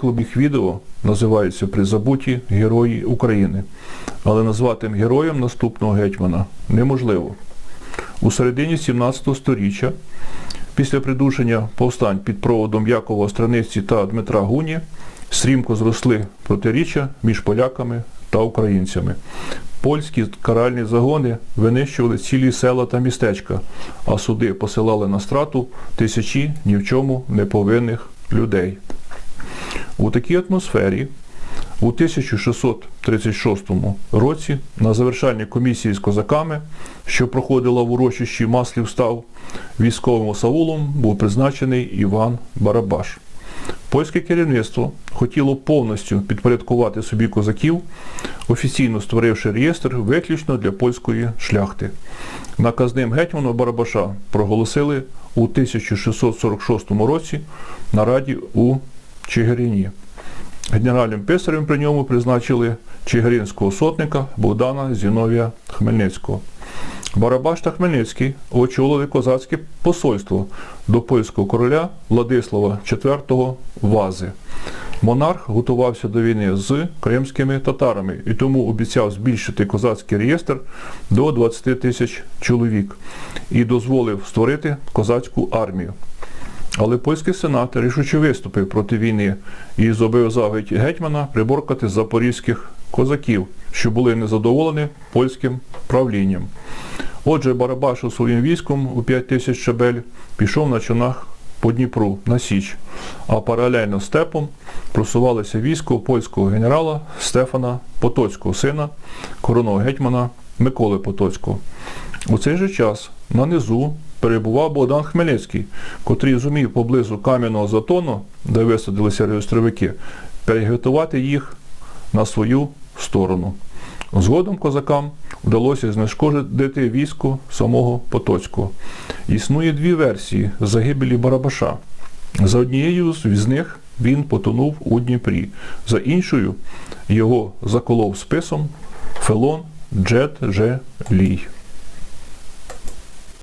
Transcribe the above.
Клуб їх відео називається Призабуті Герої України, але назвати героєм наступного гетьмана неможливо. У середині 17 століття, після придушення повстань під проводом Якова Остраниці та Дмитра Гуні, стрімко зросли протиріччя між поляками та українцями. Польські каральні загони винищували цілі села та містечка, а суди посилали на страту тисячі ні в чому не повинних людей. У такій атмосфері у 1636 році на завершальній комісії з козаками, що проходила в урочищі Маслів став, військовим осаулом був призначений Іван Барабаш. Польське керівництво хотіло повністю підпорядкувати собі козаків, офіційно створивши реєстр виключно для польської шляхти. Наказним гетьманом Барабаша проголосили у 1646 році на раді у Чигирині. Генеральним писарем при ньому призначили чигиринського сотника Богдана Зіновія Хмельницького. Барабаш та Хмельницький очолили козацьке посольство до польського короля Владислава IV Вази. Монарх готувався до війни з кримськими татарами і тому обіцяв збільшити козацький реєстр до 20 тисяч чоловік і дозволив створити козацьку армію. Але польський сенат рішуче виступив проти війни і зобов'язав гетьмана приборкати запорізьких козаків, що були незадоволені польським правлінням. Отже, Барабаш у своїм військом у 5 тисяч шабель пішов на човнах по Дніпру на Січ, а паралельно степом просувалося військо польського генерала Стефана Потоцького, сина короного гетьмана Миколи Потоцького. У цей же час на низу перебував Богдан Хмельницький, котрий зумів поблизу кам'яного затону, де висадилися реєстровики, переготувати їх на свою сторону. Згодом козакам вдалося знешкодити військо самого Потоцького. Існує дві версії загибелі Барабаша. За однією з них він потонув у Дніпрі, за іншою його заколов списом Фелон Джет Же Лій.